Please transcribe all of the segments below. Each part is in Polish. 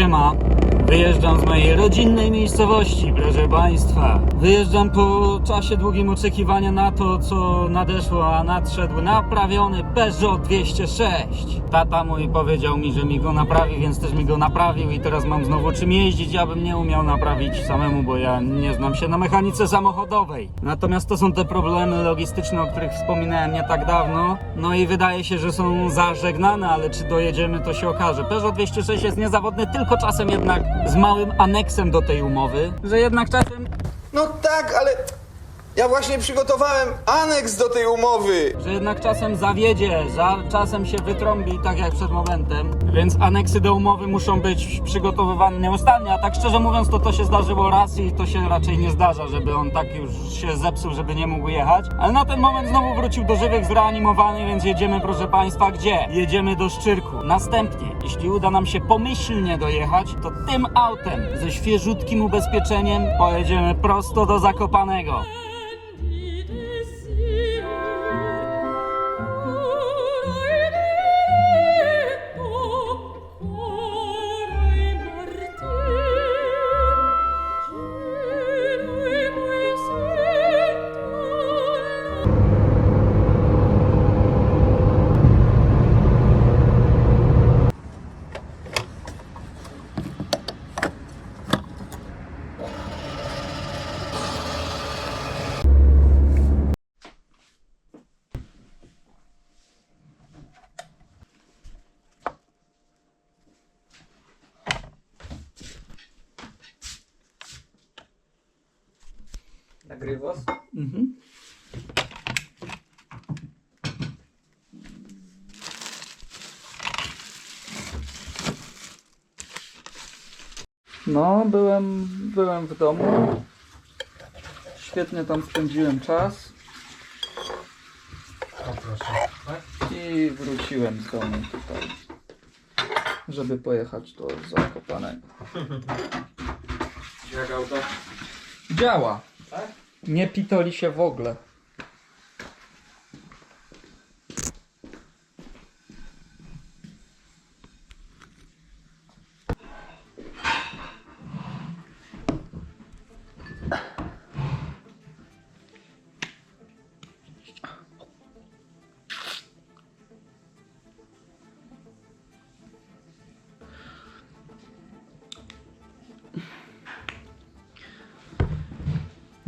Siema. Wyjeżdżam z mojej rodzinnej miejscowości, proszę Państwa. Wyjeżdżam po czasie długim oczekiwania na to, co nadeszło, a nadszedł naprawiony Peugeot 206. Tata mój powiedział mi, że mi go naprawi, więc też mi go naprawił i teraz mam znowu czym jeździć. Ja bym nie umiał naprawić samemu, bo ja nie znam się na mechanice samochodowej. Natomiast to są te problemy logistyczne, o których wspominałem nie tak dawno. No i wydaje się, że są zażegnane, ale czy dojedziemy, to się okaże. Peugeot 206 jest niezawodny, tylko czasem jednak z małym aneksem do tej umowy, że jednak czasem No tak, ale ja właśnie przygotowałem aneks do tej umowy. że jednak czasem zawiedzie, za, czasem się wytrąbi, tak jak przed momentem, więc aneksy do umowy muszą być przygotowywane nieustannie, a tak szczerze mówiąc to to się zdarzyło raz i to się raczej nie zdarza, żeby on tak już się zepsuł, żeby nie mógł jechać, ale na ten moment znowu wrócił do żywych, zreanimowany, więc jedziemy proszę Państwa gdzie? Jedziemy do Szczyrku. Następnie, jeśli uda nam się pomyślnie dojechać, to tym autem ze świeżutkim ubezpieczeniem pojedziemy prosto do Zakopanego. Nagrywasz? Mhm. No, byłem, byłem w domu. Świetnie tam spędziłem czas O proszę. i wróciłem z domu tutaj, żeby pojechać do Zakopanego. Jak auto? Działa. Nie pitoli się w ogóle.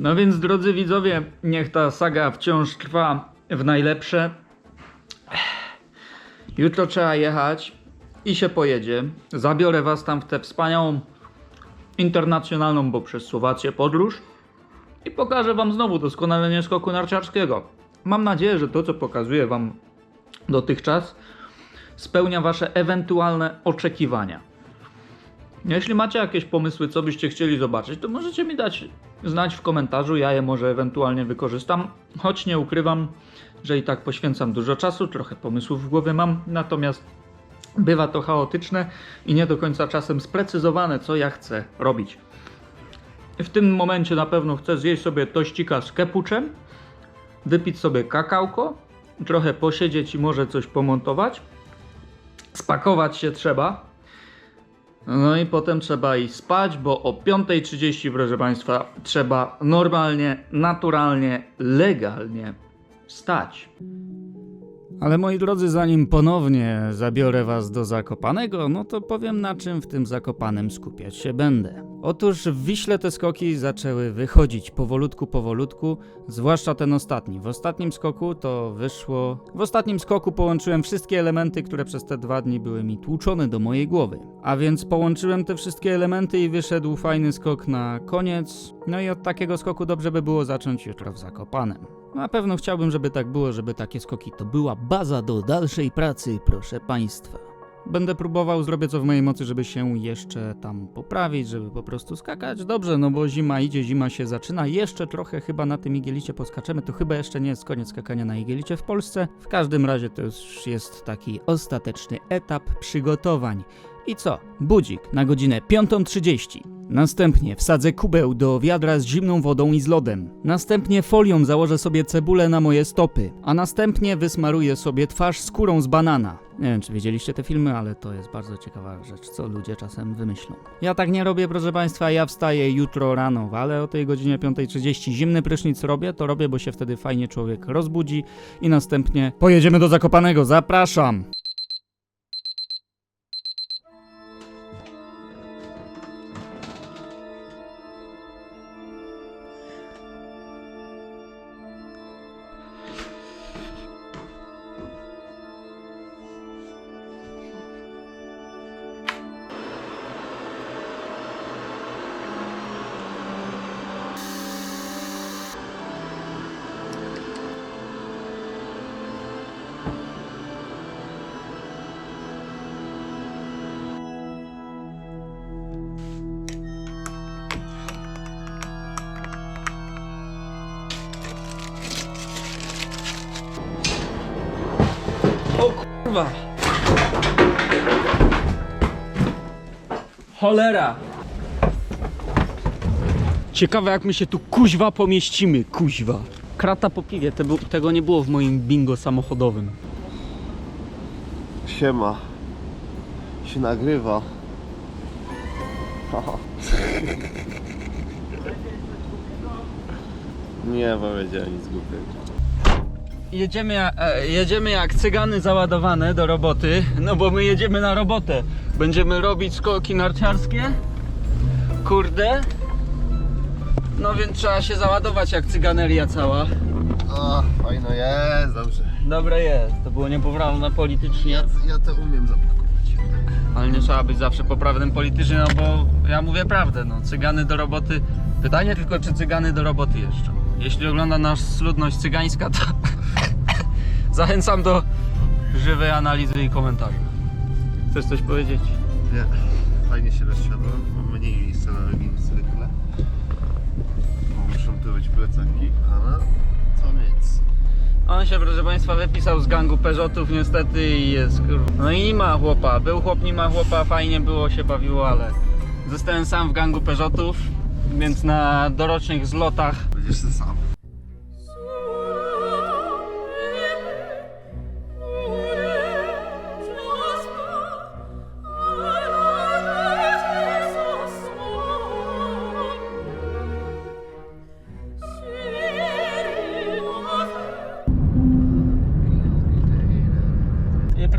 No więc drodzy widzowie, niech ta saga wciąż trwa w najlepsze. Jutro trzeba jechać i się pojedzie. Zabiorę was tam w tę wspaniałą internacjonalną, bo przez Słowację podróż i pokażę wam znowu doskonalenie skoku narciarskiego. Mam nadzieję, że to co pokazuję wam dotychczas spełnia wasze ewentualne oczekiwania. Jeśli macie jakieś pomysły, co byście chcieli zobaczyć, to możecie mi dać znać w komentarzu. Ja je może ewentualnie wykorzystam, choć nie ukrywam, że i tak poświęcam dużo czasu, trochę pomysłów w głowie mam, natomiast bywa to chaotyczne i nie do końca czasem sprecyzowane, co ja chcę robić. W tym momencie na pewno chcę zjeść sobie tościka z kepuczem, wypić sobie kakałko, trochę posiedzieć i może coś pomontować. Spakować się trzeba, no i potem trzeba iść spać, bo o 5.30, proszę Państwa, trzeba normalnie, naturalnie, legalnie wstać. Ale moi drodzy, zanim ponownie zabiorę Was do Zakopanego, no to powiem na czym w tym Zakopanem skupiać się będę. Otóż w Wiśle te skoki zaczęły wychodzić powolutku, powolutku, zwłaszcza ten ostatni. W ostatnim skoku to wyszło... W ostatnim skoku połączyłem wszystkie elementy, które przez te dwa dni były mi tłuczone do mojej głowy. A więc połączyłem te wszystkie elementy i wyszedł fajny skok na koniec. No i od takiego skoku dobrze by było zacząć jutro w Zakopanem. Na pewno chciałbym, żeby tak było, żeby takie skoki to była baza do dalszej pracy, proszę Państwa. Będę próbował, zrobię co w mojej mocy, żeby się jeszcze tam poprawić, żeby po prostu skakać. Dobrze, no bo zima idzie, zima się zaczyna. Jeszcze trochę chyba na tym igielicie poskaczemy. To chyba jeszcze nie jest koniec skakania na igielicie w Polsce. W każdym razie to już jest taki ostateczny etap przygotowań. I co? Budzik na godzinę 5.30. Następnie wsadzę kubeł do wiadra z zimną wodą i z lodem. Następnie folią założę sobie cebulę na moje stopy, a następnie wysmaruję sobie twarz skórą z banana. Nie wiem, czy widzieliście te filmy, ale to jest bardzo ciekawa rzecz, co ludzie czasem wymyślą. Ja tak nie robię, proszę Państwa, ja wstaję jutro rano, ale o tej godzinie 5.30 zimny prysznic robię, to robię, bo się wtedy fajnie człowiek rozbudzi i następnie pojedziemy do Zakopanego, zapraszam! Kurwa! Cholera! Ciekawe jak my się tu kuźwa pomieścimy, kuźwa. Krata po piwie, te, tego nie było w moim bingo samochodowym. Siema. Się nagrywa. Haha. Nie powiedziałem nic głupiego. Jedziemy, e, jedziemy jak cygany załadowane do roboty, no bo my jedziemy na robotę. Będziemy robić skoki narciarskie. Kurde. No więc trzeba się załadować jak cyganeria cała. O, fajno jest, dobrze. Dobre jest, to było niepoprawne politycznie. Ja, ja to umiem zapakować. Ale nie trzeba być zawsze poprawnym politycznie, no bo ja mówię prawdę, no cygany do roboty. Pytanie tylko, czy cygany do roboty jeszcze. Jeśli ogląda nas ludność cygańska, to zachęcam do żywej analizy i komentarza. Chcesz coś powiedzieć? Nie, fajnie się rozsiadłem. Mam mniej miejsca na nogi niż zwykle. Bo muszą tu być plecaki, ale co nic. On się, proszę Państwa, wypisał z gangu Peugeotów niestety i jest. No i nie ma chłopa. Był chłop, nie ma chłopa, fajnie było, się bawiło, ale zostałem sam w gangu Peugeotów, więc na dorocznych zlotach Będziesz ty sam.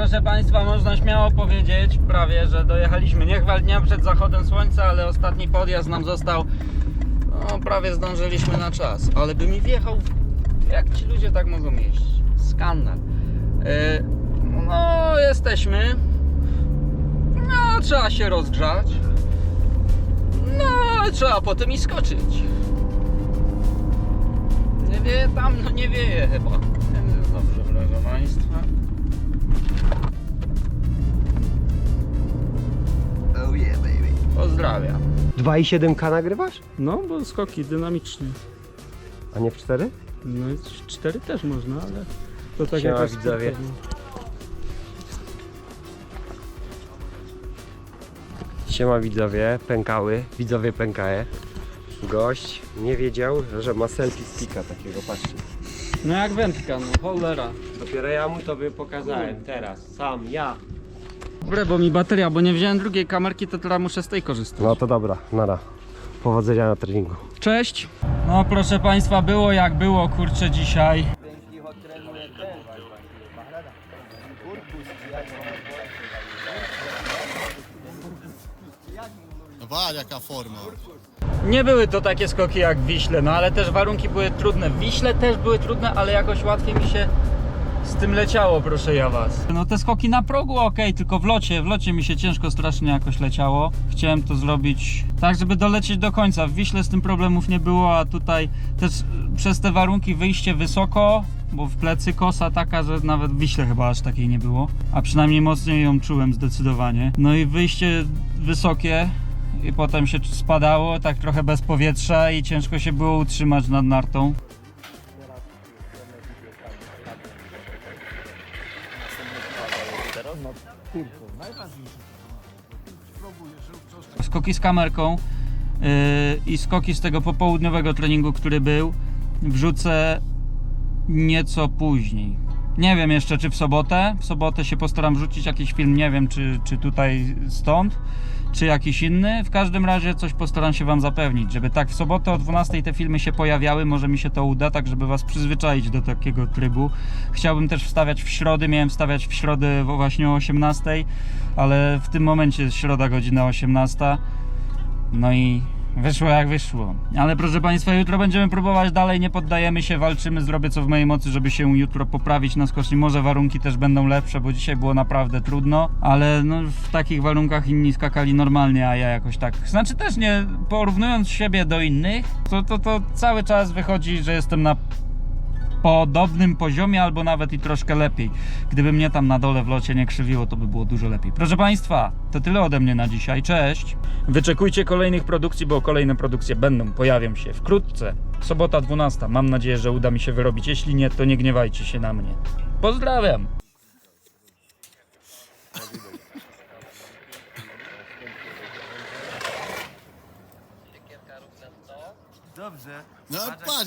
Proszę Państwa, można śmiało powiedzieć prawie, że dojechaliśmy nie chwal dnia przed zachodem słońca, ale ostatni podjazd nam został, no prawie zdążyliśmy na czas, ale by mi wjechał, jak ci ludzie tak mogą jeździć, skandal. Yy, no jesteśmy, no trzeba się rozgrzać, no trzeba potem i skoczyć. Nie wieje tam, no nie wieje chyba. Dobrze, proszę Państwa. Pozdrawiam. 2,7K nagrywasz? No, bo skoki dynamiczne. A nie w 4? No i cztery też można, ale to tak Siema, jakoś widzowie. sportownie. Siema widzowie, pękały, widzowie pękaje. Gość nie wiedział, że ma selfie sticka takiego, patrzcie. No jak wędka, no cholera. Dopiero ja mu to by pokazałem teraz, sam, ja. Dobre, bo mi bateria, bo nie wziąłem drugiej kamerki, to teraz muszę z tej korzystać. No to dobra, nara. Powodzenia na treningu. Cześć. No proszę Państwa, było jak było, kurczę, dzisiaj. Wa, jaka forma. Nie były to takie skoki jak w Wiśle, no ale też warunki były trudne. W Wiśle też były trudne, ale jakoś łatwiej mi się z tym leciało, proszę ja was. No te skoki na progu ok, tylko w locie, w locie mi się ciężko strasznie jakoś leciało. Chciałem to zrobić tak, żeby dolecieć do końca. W Wiśle z tym problemów nie było, a tutaj też przez te warunki wyjście wysoko, bo w plecy kosa taka, że nawet w Wiśle chyba aż takiej nie było, a przynajmniej mocniej ją czułem zdecydowanie. No i wyjście wysokie, i potem się spadało, tak trochę bez powietrza i ciężko się było utrzymać nad nartą. Skoki z kamerką yy, i skoki z tego popołudniowego treningu, który był, wrzucę nieco później. Nie wiem jeszcze czy w sobotę. W sobotę się postaram wrzucić jakiś film, nie wiem czy, czy tutaj stąd, czy jakiś inny. W każdym razie coś postaram się Wam zapewnić, żeby tak w sobotę o 12 te filmy się pojawiały. Może mi się to uda, tak żeby Was przyzwyczaić do takiego trybu. Chciałbym też wstawiać w środę, miałem wstawiać w środę właśnie o 18, ale w tym momencie jest środa godzina 18. No i wyszło jak wyszło. Ale proszę Państwa, jutro będziemy próbować dalej, nie poddajemy się, walczymy, zrobię co w mojej mocy, żeby się jutro poprawić na skoczni. Może warunki też będą lepsze, bo dzisiaj było naprawdę trudno, ale no, w takich warunkach inni skakali normalnie, a ja jakoś tak. Znaczy też nie porównując siebie do innych, to, to, to cały czas wychodzi, że jestem na podobnym poziomie, albo nawet i troszkę lepiej. Gdyby mnie tam na dole w locie nie krzywiło, to by było dużo lepiej. Proszę Państwa, to tyle ode mnie na dzisiaj. Cześć! Wyczekujcie kolejnych produkcji, bo kolejne produkcje będą, pojawią się wkrótce. Sobota 12. Mam nadzieję, że uda mi się wyrobić. Jeśli nie, to nie gniewajcie się na mnie. Pozdrawiam! No patrz,